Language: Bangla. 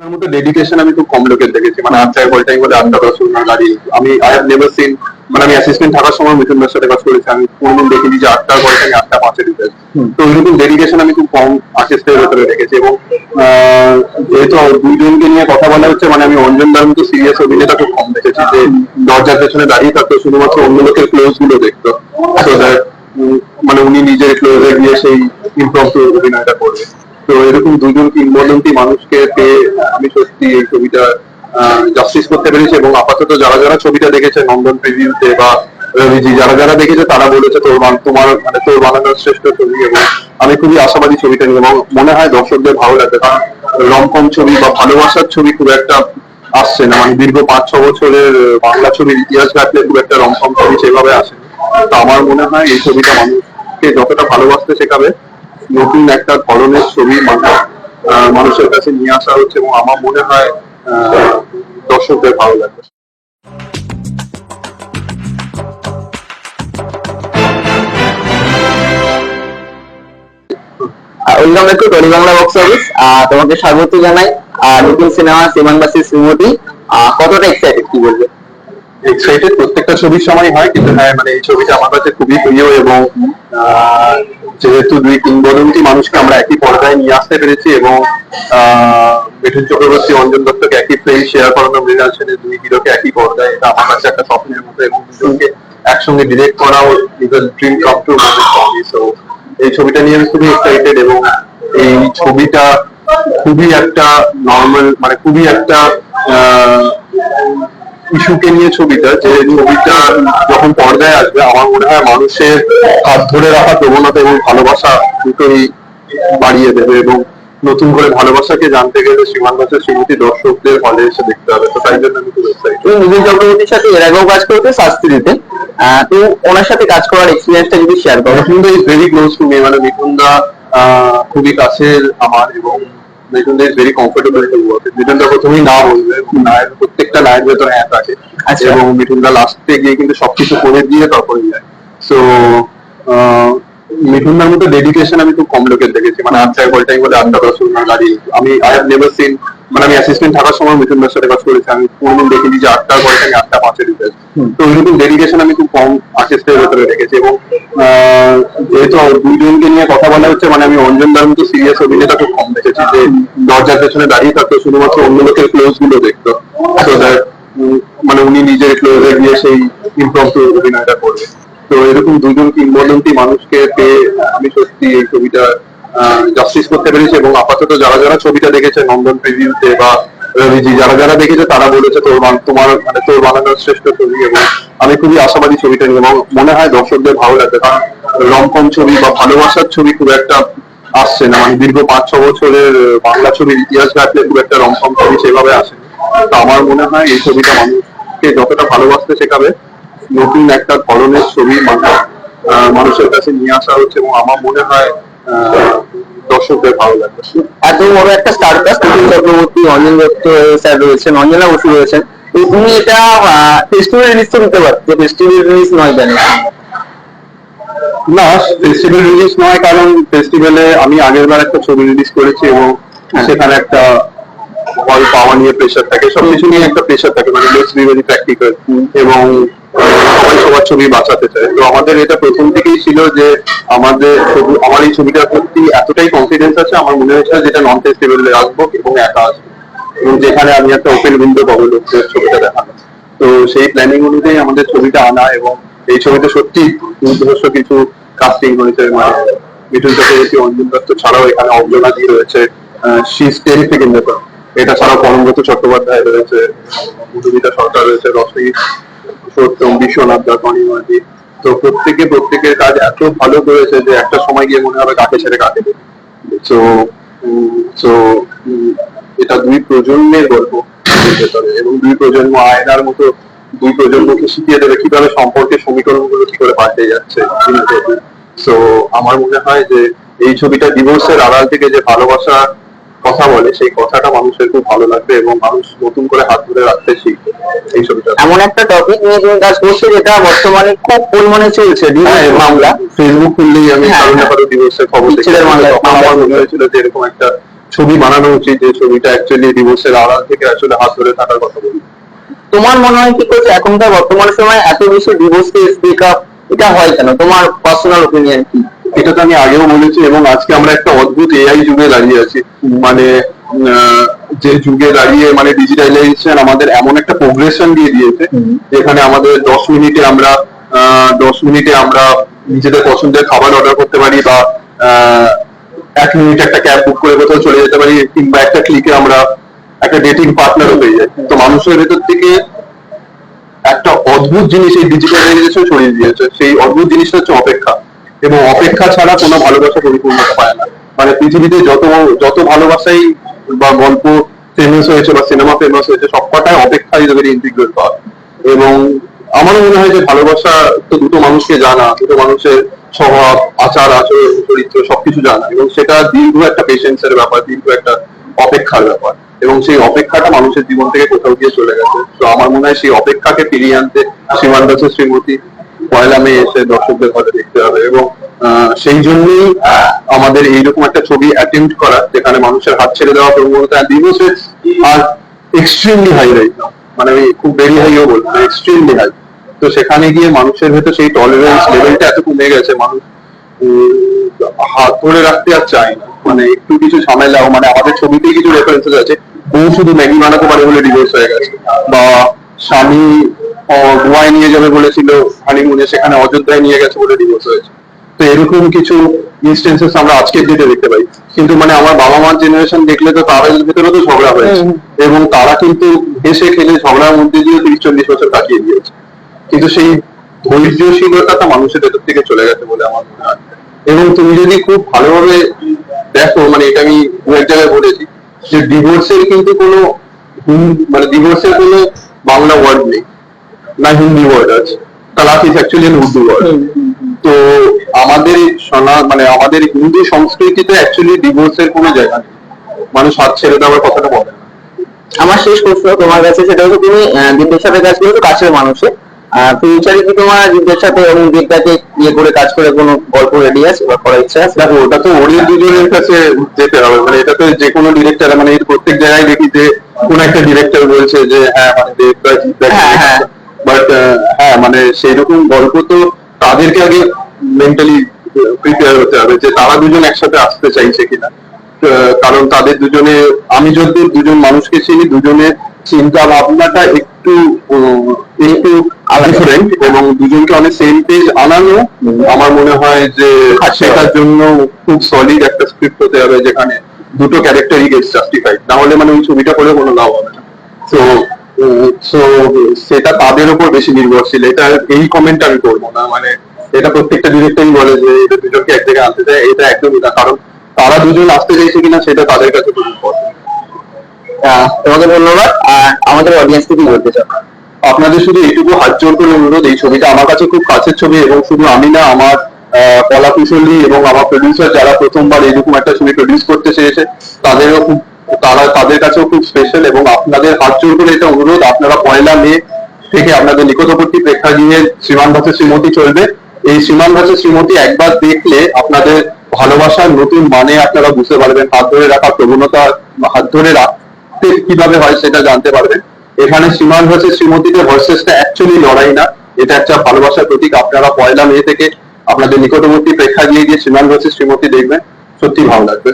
তার মধ্যে ডেডিকেশন আমি খুব কম লোকের দেখেছি। মানে আটটায় কল টাইম বলে আটটা দশ গাড়ি। আমি আই হ্যাভ নেভার সিন মানে আমি অ্যাসিস্ট্যান্ট থাকার সময় মিঠুন দার সাথে কাজ করেছি। আমি কোনোদিন দেখিনি যে আটটার কল টাইম আটটা পাঁচে ঢুকেছে তো ওইরকম ডেডিকেশন আমি খুব কম আর্টিস্টের ভেতরে দেখেছি এবং যেহেতু দুইজনকে নিয়ে কথা বলা হচ্ছে মানে আমি অঞ্জন দার মতো সিরিয়াস অভিনেতা খুব কম দেখেছি যে দরজার পেছনে দাঁড়িয়ে থাকতো শুধুমাত্র অন্য লোকের ক্লোজগুলো দেখতো। মানে উনি নিজের ক্লোজে গিয়ে সেই ইমপ্রভ অভিনয়টা করবে তো এরকম দুজন কিংবদন্তি মানুষকে পেয়ে আমি সত্যি এই ছবিটা জাস্টিস করতে পেরেছি এবং আপাতত যারা যারা ছবিটা দেখেছে, নন্দন প্রিভিউতে বা রবিজি, যারা যারা দেখেছে তারা বলেছে তোর তোমার মানে তোর বানানোর শ্রেষ্ঠ ছবি এবং আমি খুবই আশাবাদী ছবিটা নিয়ে এবং মনে হয় দর্শকদের ভালো লাগবে কারণ রমকম ছবি বা ভালোবাসার ছবি খুব একটা আসছে না। মানে দীর্ঘ পাঁচ, ছ বছরের বাংলা ছবির ইতিহাস ঘাটলে খুব একটা রমকম ছবি সেভাবে আসে তো আমার মনে হয় এই ছবিটা মানুষকে যতটা ভালোবাসতে শেখাবে নতুন একটা ধরনের ছবি মানুষের কাছে নিয়ে আসা হচ্ছে এবং আমার মনে হয় দর্শকদের ভালো লাগবে। Welcome back to Tolly Bangla box office তোমাকে স্বাগত জানাই। আর নতুন সিনেমা শ্রীমানবাসী শ্রীমতী। আহ, কতটা এক্সাইটেড কি বলবে? এক্সাইটেড প্রত্যেকটা ছবির সময় হয় কিন্তু হ্যাঁ মানে এই ছবিটা আমার কাছে খুবই প্রিয় এবং আহ, যেহেতু দুই কিংবদন্তি মানুষকে আমরা একই পর্দায় নিয়ে আসতে পেরেছি এবং মিঠুন চক্রবর্তী, অঞ্জন দত্তকে একই ফ্রেম শেয়ার করানো, মৃণাল সেনের দুই হিরোকে একই পর্দায়, এটা আমার কাছে একটা স্বপ্নের মতো এবং দুজনকে একসঙ্গে ডিরেক্ট করাও ইভেন ড্রিম কাম টু এই ছবিটা নিয়ে আমি খুবই এক্সাইটেড এবং এই ছবিটা খুবই একটা নর্মাল মানে খুবই একটা ইস্যুকে নিয়ে ছবিটা যে ছবিটা যখন পর্দায় আসবে আমার মনে হয় মানুষের হাত ধরে রাখা প্রবণতা এবং ভালোবাসা দুটোই বাড়িয়ে দেবে এবং নতুন করে ভালোবাসাকে জানতে গেলে শ্রীমান দাসের শ্রীমতী দর্শকদের হলে এসে দেখতে হবে। তো তাই জন্য আমি খুব এক্সাইটেড তুমি মিঠুন চক্রবর্তীর সাথে এর আগেও কাজ করতে শাস্ত্রীতে তো ওনার সাথে কাজ করার এক্সপিরিয়েন্সটা যদি শেয়ার করো। Mithun da is very close to me মানে মিঠুন দা খুবই কাছের আমার এবং Mithun is very comfortable to work Mithun da প্রথমেই না বলবে নায়ের প্রত্যেকটা নায়ের ভেতর হ্যাঁ থাকে। আচ্ছা। এবং মিঠুন দা লাস্টে গিয়ে কিন্তু সবকিছু করে দিয়ে তারপরে যায়। সো মিঠুন দার মতো ডেডিকেশন আমি খুব কম লোকের দেখেছি। মানে আটটায় কল টাইম বলে আটটা দশ গাড়ি আমি আই হ্যাভ নেভার সিন মানে আমি অ্যাসিস্ট্যান্ট থাকার সময় মিঠুন দার সাথে কাজ করেছি আমি কোনোদিন দেখিনি যে আটটার কল টাইম আটটা পাঁচে ঢুকেছে তো ওইরকম ডেডিকেশন আমি খুব কম আর্টিস্টের ভেতরে দেখেছি এবং যেহেতু দুইজনকে নিয়ে কথা বলা হচ্ছে মানে আমি অঞ্জন দার মতো সিরিয়াস অভিনেতা খুব কম দেখেছি যে দরজার পেছনে দাঁড়িয়ে থাকতো শুধুমাত্র অন্য লোকের ক্লোজগুলো দেখতো। মানে উনি নিজের ক্লোজে গিয়ে সেই ইমপ্রভ অভিনয়টা করবে তো এরকম দুজন কিংবদন্তি মানুষকে পেয়ে আমি সত্যি এই ছবিটা জাস্টিস করতে পেরেছি এবং আপাতত যারা যারা ছবিটা দেখেছে, নন্দন প্রিভিউতে বা রবিজি, যারা যারা দেখেছে, তারা বলেছে তোর তোমার মানে তোর বানানোর শ্রেষ্ঠ ছবি এবং আমি খুবই আশাবাদী ছবিটা নিয়ে এবং মনে হয় দর্শকদের ভালো লাগবে কারণ রমকম ছবি বা ভালোবাসার ছবি খুব একটা আসছে না। মানে দীর্ঘ পাঁচ, ছ বছরের বাংলা ছবির ইতিহাস ঘাটলে খুব একটা রমকম ছবি সেভাবে আসে তো আমার মনে হয় এই ছবিটা মানুষকে যতটা ভালোবাসতে শেখাবে, নতুন একটা ধরনের ছবি মানুষের কাছে নিয়ে আসা হচ্ছে এবং আমার মনে হয় দর্শকদের ভালো লাগবে। এত বড় একটা star cast Chakraborty Anjan Dutt sir রয়েছেন অঞ্জনা বসু রয়েছেন। তো তুমি এটা ফেস্টিভ্যাল রিলিজ তো দিতে পারো ফেস্টিভ্যাল রিলিজ নয় কেন? না ফেস্টিভ্যাল রিলিজ নয় কারণ ফেস্টিভ্যালে আমি আগের বার একটা ছবি রিলিজ করেছি এবং সেখানে একটা হল পাওয়া নিয়ে প্রেশার থাকে সবকিছু নিয়ে একটা প্রেশার থাকে মানে লেটস বি ভেরি প্র্যাকটিক্যাল এবং সবাই সবার ছবি বাঁচাতে চায়। তো আমাদের এটা প্রথম থেকেই ছিল যে আমাদের আমার এই ছবিটার প্রতি এতটাই কনফিডেন্স আছে, আমার মনে হয়েছিল যেটা নন ফেস্টিভ্যালে রাখব এবং একা আসব। এবং যেখানে আমি একটা ওপেন উইন্ডো পাবো লোকদের ছবিটা দেখানো তো সেই প্ল্যানিং অনুযায়ী আমাদের ছবিটা আনা এবং এই ছবিতে সত্যি দুর্ধর্ষ কিছু কাস্টিং হয়েছে। মানে মিঠুন চক্রবর্তী, অঞ্জন দত্ত ছাড়াও এখানে অঞ্জনা দি রয়েছে শীষ টেরিফিক ইন এটা ছাড়াও পরমব্রত চট্টোপাধ্যায় রয়েছে মধুমিতা সরকার রয়েছে, রশ্মি সত্যম বিশ্বনাথ দাস অনিমাদি তো প্রত্যেকে, প্রত্যেকের কাজ এত ভালো করেছে যে একটা সময় গিয়ে মনে হবে কাকে ছেড়ে কাকে তো তো এটা দুই প্রজন্মের গল্প। এবং দুই প্রজন্ম আয়নার মতো, দুই প্রজন্মকে শিখিয়ে দেবে কীভাবে সমীকরণগুলো কি করে পাল্টে যাচ্ছে। তো আমার মনে হয় যে এই ছবিটা ডিভোর্সের আড়াল থেকে যে ভালোবাসা কথা বলে সেই কথাটা মানুষের খুব ভালো লাগবে এবং মানুষ নতুন করে হাত ধরে রাখতে শিখবে এই ছবিটা। এমন একটা টপিক নিয়ে তুমি কাজ করছ যেটা বর্তমানে খুব পরিমাণে চলছে হ্যাঁ, ডিভোর্স মামলা। ফেসবুক খুললেই আমি হ্যাঁ, কারও। ডিভোর্সের খবর দেখি। মামলা- আমার মনে হয়েছিল যে এরকম একটা ছবি বানানো উচিত যে ছবিটা অ্যাকচুয়ালি ডিভোর্সের আড়াল থেকে আসলে হাত ধরে থাকার কথা বলি। তোমার মনে হয় কি করছে? এখনকার বর্তমান সময় এত বেশি ডিভোর্স কেস ব্রেকআপ এটা হয় কেন? তোমার পার্সোনাল ওপিনিয়ন কি? এটা তো আমি আগেও বলেছি এবং আজকে আমরা একটা অদ্ভুত এআই যুগে দাঁড়িয়ে আছি। মানে যে যুগে দাঁড়িয়ে মানে ডিজিটালাইজেশন আমাদের এমন একটা প্রোগ্রেশন দিয়ে দিয়েছে। যেখানে আমাদের দশ মিনিটে আমরা আহ, দশ মিনিটে আমরা নিজেদের পছন্দের খাবার অর্ডার করতে পারি বা আহ, এক মিনিটে একটা ক্যাব বুক করে কোথাও চলে যেতে পারি কিংবা একটা ক্লিকে আমরা একটা ডেটিং পার্টনারও পেয়ে যাই। তো মানুষের ভেতর থেকে একটা অদ্ভুত জিনিস এই ডিজিটালাইজেশন ছড়িয়ে দিয়েছে। সেই অদ্ভুত জিনিসটা হচ্ছে অপেক্ষা। এবং অপেক্ষা ছাড়া কোনো ভালোবাসা পরিপূর্ণতা পায় না। মানে পৃথিবীতে যত যত ভালোবাসাই বা গল্প ফেমাস হয়েছে বা সিনেমা ফেমাস হয়েছে, সবকটাই অপেক্ষা হিসেবে ইন্টিগ্রেট পাওয়া এবং আমারও মনে হয় যে ভালোবাসা তো দুটো মানুষকে জানা, দুটো মানুষের স্বভাব, আচার, আচরণ, চরিত্র সবকিছু জানা। এবং সেটা দীর্ঘ একটা পেশেন্সের ব্যাপার, দীর্ঘ একটা অপেক্ষার ব্যাপার। এবং সেই অপেক্ষাটা মানুষের জীবন থেকে কোথাও গিয়ে চলে গেছে। তো আমার মনে হয় সেই অপেক্ষাকে ফিরিয়ে আনতে শ্রীমান দাসের শ্রীমতী। পয়লা মে এসে দর্শকদের ঘরে দেখতে হবে এবং সেই জন্যই আমাদের এইরকম একটা ছবি অ্যাটেম্প করা যেখানে মানুষের হাত ছেড়ে দেওয়া প্রবণতা দিবস আর এক্সট্রিমলি হাই রাইট মানে আমি খুব ভেরি হাইও বলব এক্সট্রিমলি হাই তো সেখানে গিয়ে মানুষের ভেতর সেই টলারেন্স লেভেলটা এত কমে গেছে, মানুষ হাত ধরে রাখতে আর চায় না। মানে একটু কিছু ঝামেলা মানে আমাদের ছবিতে কিছু রেফারেন্সেস আছে। বউ শুধু ম্যাগি বানাতে পারে বলে ডিভোর্স হয়ে গেছে। বা স্বামী গোয়ায় নিয়ে যাবে বলেছিল হানিমুনে সেখানে অযোধ্যায় নিয়ে গেছে বলে ডিভোর্স হয়েছে। তো এরকম কিছু ইনস্টেন্সেস আমরা আজকের ডেটে দেখতে পাই। কিন্তু মানে আমার বাবা মার জেনারেশন দেখলে তো তাদের ভেতরে তো ঝগড়া হয়েছে। এবং তারা কিন্তু হেসে খেলে ঝগড়ার মধ্যে দিয়ে তিরিশ চল্লিশ বছর কাটিয়ে দিয়েছে। কিন্তু সেই ধৈর্যশীলতাটা মানুষের ভেতর থেকে চলে গেছে বলে আমার মনে হয়। এবং তুমি যদি খুব ভালোভাবে দেখো মানে এটা আমি দু এক জায়গায় বলেছি যে ডিভোর্সের কিন্তু কোনো মানে ডিভোর্সের কোনো বাংলা ওয়ার্ড নেই। না হিন্দি ওয়ার্ড আছে। Talaq is actually Urdu word তো আমাদের এই মানে আমাদের হিন্দু সংস্কৃতিতে অ্যাকচুয়ালি ডিভোর্সের কোনো জায়গা নেই। মানুষ হাত ছেড়ে দেওয়ার কথাটা বলে আমার শেষ প্রশ্ন তোমার কাছে সেটা হচ্ছে তুমি দীপের সাথে কাজ করেছ কাছের মানুষে। ফিউচারে কি তোমার দীপের সাথে এবং দীপটাকে ইয়ে করে কাজ করে কোনো গল্প রেডি আছে বা করার ইচ্ছা আছে? দেখো ওটা তো ওদের দুজনের কাছে যেতে হবে। মানে এটা তো যে কোনো ডিরেক্টর মানে এর প্রত্যেক জায়গায় দেখি যে কোন একটা ডিরেক্টর বলছে যে হ্যাঁ মানে জিতদা হ্যাঁ, হ্যাঁ। বাট হ্যাঁ মানে সেই রকম গল্প তো তাদেরকে আগে মেন্টালি প্রিপেয়ার হতে হবে যে তারা দুজন একসাথে আসতে চাইছে কিনা। কারণ তাদের দুজনে আমি যদি দুজন মানুষকে চিনি দুজনের চিন্তা ভাবনাটা একটু একটু ডিফারেন্ট এবং দুজনকে অনেক সেম পেজ আনানো আমার মনে হয় যে সেটার জন্য খুব সলিড একটা স্ক্রিপ্ট হতে হবে যেখানে দুটো ক্যারেক্টারই গেট জাস্টিফাইড না হলে মানে ওই ছবিটা করে কোনো লাভ হবে না। তো সো সেটা তাদের উপর বেশি নির্ভরশীল। এটা এই কমেন্ট আমি করব না। মানে এটা প্রত্যেকটা ডিরেক্টরই বলে যে এটা দুজনকে এক জায়গায় আনতে চায় এটা একদমই না। কারণ তারা দুজন আসতে চাইছে কিনা সেটা তাদের কাছে খুব important। আহ, তোমাকে ধন্যবাদ। আর আমাদের অডিয়েন্সকে কি বলতে চাও? আপনাদের শুধু এইটুকু হাত জোর করে অনুরোধ এই ছবিটা আমার কাছে খুব কাছের ছবি এবং শুধু আমি না আমার আহ, কলা কুশলী এবং আমার প্রডিউসার যারা প্রথমবার এরকম একটা ছবি প্রডিউস করতে চেয়েছে তাদেরও খুব তারা তাদের কাছেও খুব স্পেশাল এবং আপনাদের হাত জোর করে এটা অনুরোধ, আপনারা পয়লা মে থেকে আপনাদের নিকটবর্তী প্রেক্ষাগৃহে শ্রীমান ভাষা শ্রীমতী চলবে। এই শ্রীমান ভাষা শ্রীমতী একবার দেখলে আপনাদের ভালোবাসার নতুন মানে আপনারা বুঝতে পারবেন, হাত ধরে রাখার প্রবণতা, হাত ধরে রাখতে কীভাবে হয় সেটা জানতে পারবেন। এখানে শ্রীমান ভাষা শ্রীমতীতে ভার্সেসটা অ্যাকচুয়ালি লড়াই না, এটা একটা ভালোবাসার প্রতীক। আপনারা পয়লা মে থেকে আপনাদের নিকটবর্তী প্রেক্ষাগৃহে গিয়ে শ্রীমান ভাষা শ্রীমতী দেখবেন সত্যি ভালো লাগবে।